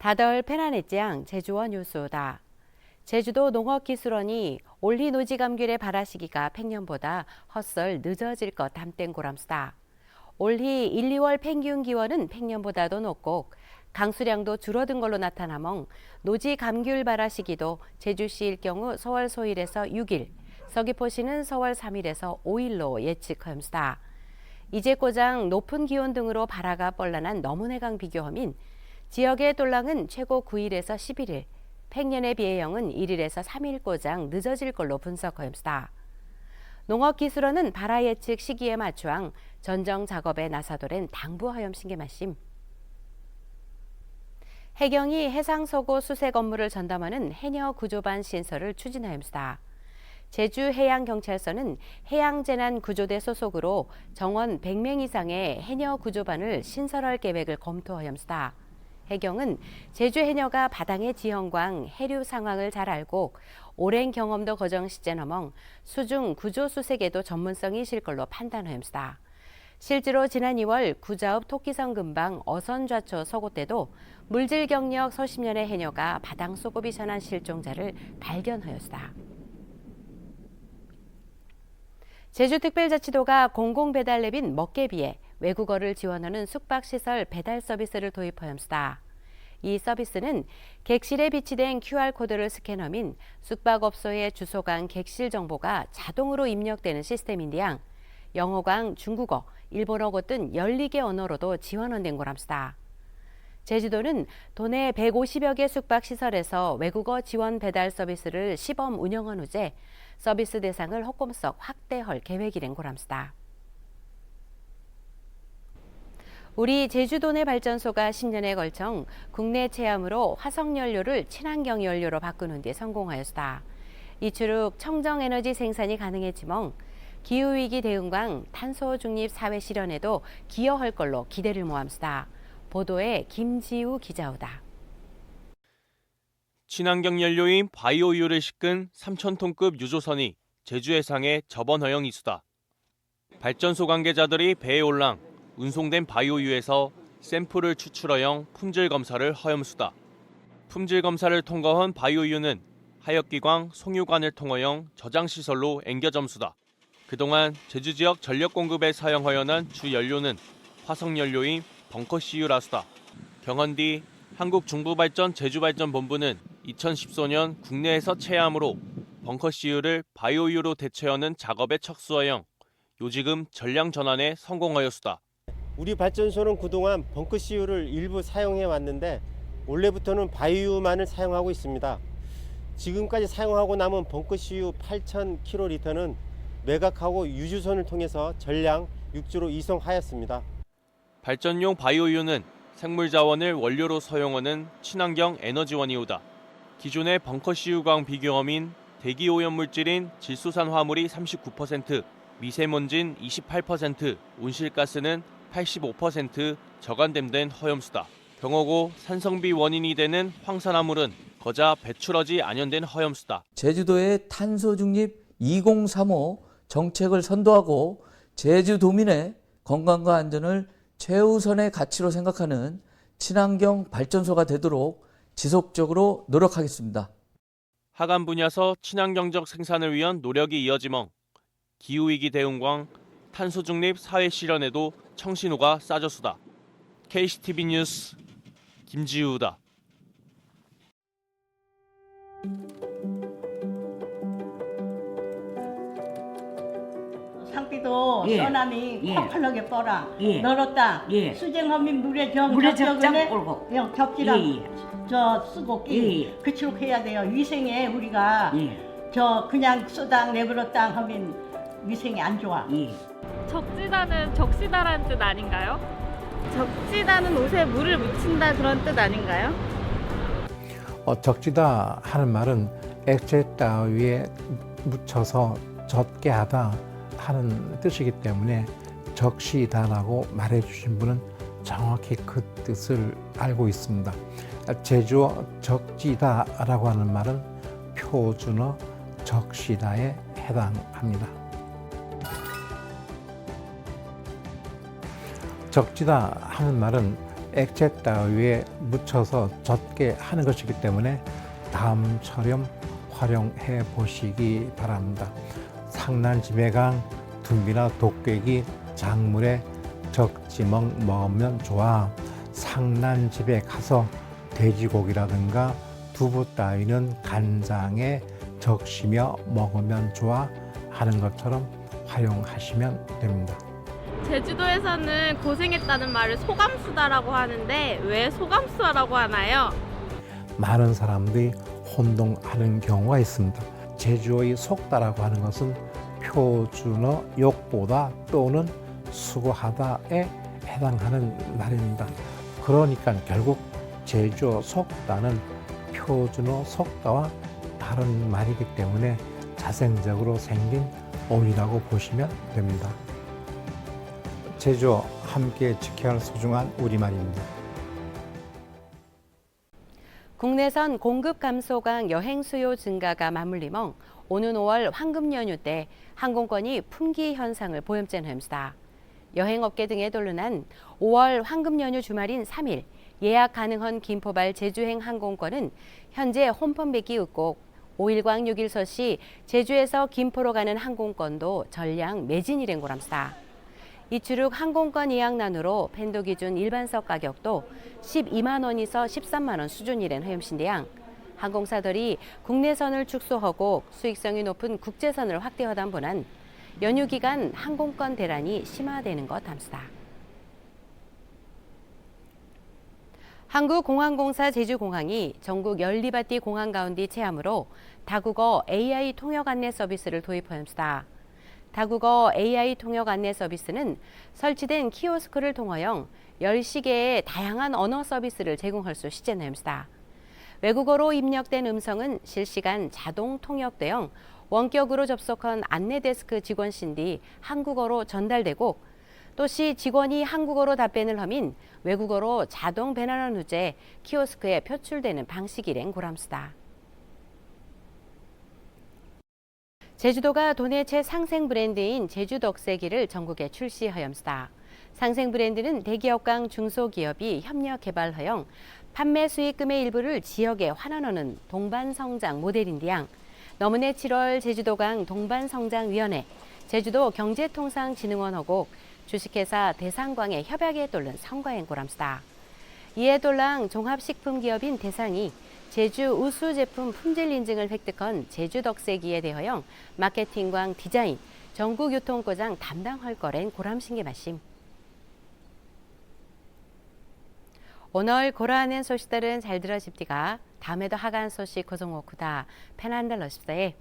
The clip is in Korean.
다덜 페나네짱 제주원 뉴스다. 제주도 농업기술원이 올리 노지 감귤의 발화 시기가 팽년보다 헛설 늦어질 것 담땡 고람수다. 올해 1, 2월 평균 기온은 평년보다도 높고 강수량도 줄어든 걸로 나타나멍 노지 감귤 발화 시기도 제주시일 경우 서월 소일에서 6일, 서귀포시는 서월 3일에서 5일로 예측하였습니다. 이제 고장 높은 기온 등으로 발화가 뻘란한 너문해강 비교험인 지역의 돌랑은 최고 9일에서 11일, 팽년의 비해 영은 1일에서 3일 고장 늦어질 걸로 분석하였습니다. 농업기술원은 발화 예측 시기에 맞추앙 전정 작업에 나사도된 당부하염 신계마심. 해경이 해상서고 수색 업무를 전담하는 해녀 구조반 신설을 추진하였습니다. 제주해양경찰서는 해양재난구조대 소속으로 정원 100명 이상의 해녀 구조반을 신설할 계획을 검토하였습니다. 해경은 제주 해녀가 바당의 지형광 해류 상황을 잘 알고 오랜 경험도 거정 시제 넘엉 수중 구조 수색에도 전문성이 있을 걸로 판단하였습니다. 실제로 지난 2월 구자읍 토끼성 근방 어선 좌초 서고 때도 물질 경력 서십 년의 해녀가 바당 소급이 전한 실종자를 발견하였습니다. 제주특별자치도가 공공배달 앱인 먹개비에 외국어를 지원하는 숙박시설 배달 서비스를 도입하였습니다. 이 서비스는 객실에 비치된 QR코드를 스캔하면 숙박업소의 주소강 객실 정보가 자동으로 입력되는 시스템인데요. 영어강, 중국어, 일본어고 등 12개 언어로도 지원된 거랍니다. 제주도는 도내 150여 개 숙박시설에서 외국어 지원 배달 서비스를 시범 운영한 후제 서비스 대상을 호꼼석 확대할 계획이란 거랍니다. 우리 제주도 내 발전소가 10년에 걸쳐 국내 체험으로 화석연료를 친환경 연료로 바꾸는 데 성공하였다. 이추룩 청정에너지 생산이 가능했지만 기후위기 대응과 탄소 중립 사회 실현에도 기여할 걸로 기대를 모함수다. 보도에 김지우 기자우다. 친환경 연료인 바이오유를 싣은 3,000톤급 유조선이 제주 해상에 접원 허용 이수다. 발전소 관계자들이 배에 올랑 운송된 바이오유에서 샘플을 추출하여 품질 검사를 허염수다. 품질 검사를 통과한 바이오유는 하역기광 송유관을 통하여 저장 시설로 앵겨 점수다. 그동안 제주 지역 전력 공급에 사용하여난 주 연료는 화석 연료인 벙커CU라수다. 경헌 뒤 한국중부발전 제주발전본부는 2014년 국내에서 체함으로 벙커CU를 바이오유로 대체하는 작업에 착수하여 요지금 전량 전환에 성공하였수다. 우리 발전소는 그동안 벙커CU를 일부 사용해 왔는데 올해부터는 바이오유만을 사용하고 있습니다. 지금까지 사용하고 남은 벙커CU 8,000kl는 매각하고 유주선을 통해서 전량 육지로 이송하였습니다. 발전용 바이오유는 생물 자원을 원료로 사용하는 친환경 에너지원이오다. 기존의 벙커CU광 비교험인 대기 오염 물질인 질소산 화물이 39%, 미세먼진 28%, 온실가스는 85% 저간됨된 허염수다. 경호고 산성비 원인이 되는 황산화물은 거자 배출하지 안연된 허염수다. 제주도의 탄소 중립 2035 정책을 선도하고 제주도민의 건강과 안전을 최우선의 가치로 생각하는 친환경 발전소가 되도록 지속적으로 노력하겠습니다. 하간 분야서 친환경적 생산을 위한 노력이 이어지멍 기후위기 대응광 탄소 중립 사회 실현에도 청신호가 싸졌수다. KCTV 뉴스 김지우다. 상비도 예. 써남이 예. 콩칼하게 뻐라 예. 널었다 예. 수정하면 물에 정 물에 적장 해. 꼴고. 영 접지랑 예, 저 쓰고 끼 예. 그치록 해야 돼요 위생에 우리가 예. 저 그냥 쏘당 내버려 땅 하면 위생이 안 좋아 예. 적지다는 적시다라는 뜻 아닌가요? 적지다는 옷에 물을 묻힌다 그런 뜻 아닌가요? 어, 적지다 하는 말은 액체 따위에 묻혀서 젖게 하다 하는 뜻이기 때문에 적시다라고 말해주신 분은 정확히 그 뜻을 알고 있습니다. 제주어 적지다라고 하는 말은 표준어 적시다에 해당합니다. 적지다 하는 말은 액체 따위에 묻혀서 젖게 하는 것이기 때문에 다음처럼 활용해 보시기 바랍니다. 상난지배강, 둔비나 독괴기, 작물에 적지먹 먹으면 좋아. 상난집에 가서 돼지고기라든가 두부 따위는 간장에 적시며 먹으면 좋아 하는 것처럼 활용하시면 됩니다. 제주도에서는 고생했다는 말을 소감수다라고 하는데 왜 소감수다라고 하나요? 많은 사람들이 혼동하는 경우가 있습니다. 제주어의 속다라고 하는 것은 표준어 욕보다 또는 수고하다에 해당하는 말입니다. 그러니까 결국 제주어 속다는 표준어 속다와 다른 말이기 때문에 자생적으로 생긴 어휘라고 보시면 됩니다. 제주어 함께 지켜야 할 소중한 우리말입니다. 국내선 공급 감소강 여행 수요 증가가 맞물리멍 오는 5월 황금 연휴 때 항공권이 품귀 현상을 보염젠 햄스다. 여행업계 등에 돌론한 5월 황금 연휴 주말인 3일 예약 가능한 김포발 제주행 항공권은 현재 홈펀백이 없고 5일광 6일 서 시 제주에서 김포로 가는 항공권도 전량 매진이 된 거랍니다. 이추룩 항공권 예약난으로 펜도 기준 일반석 가격도 12만 원에서 13만 원 수준이란 허염신대양 항공사들이 국내선을 축소하고 수익성이 높은 국제선을 확대하던 분한 연휴 기간 항공권 대란이 심화되는 것 함수다. 한국공항공사 제주공항이 전국 열리바띠 공항 가운데 체함으로 다국어 AI 통역 안내 서비스를 도입하였습니다. 다국어 AI 통역 안내 서비스는 설치된 키오스크를 통하여 10시계의 다양한 언어 서비스를 제공할 수 있습니다. 외국어로 입력된 음성은 실시간 자동 통역되어 원격으로 접속한 안내 데스크 직원 신디 한국어로 전달되고 또시 직원이 한국어로 답변을 하면 외국어로 자동 배난한 후제 키오스크에 표출되는 방식이랭 고람수다. 제주도가 도내 최상생 브랜드인 제주덕세기를 전국에 출시하였습니다. 상생 브랜드는 대기업과 중소기업이 협력 개발하여 판매 수익금의 일부를 지역에 환원하는 동반성장 모델인데양 너무내 7월 제주도강 동반성장위원회, 제주도 경제통상진흥원하고 주식회사 대상광의 협약에 따른 성과행 고람수다. 이에 돌랑 종합식품기업인 대상이 제주 우수 제품 품질 인증을 획득한 제주덕세기에 대하여 마케팅광 디자인, 전국유통고장 담당할 거랜 고람신게 말씀. 오늘 고라하는 소식들은 잘 들어집디가 다음에도 하간 소식 고정오쿠다. 페난달 러십사에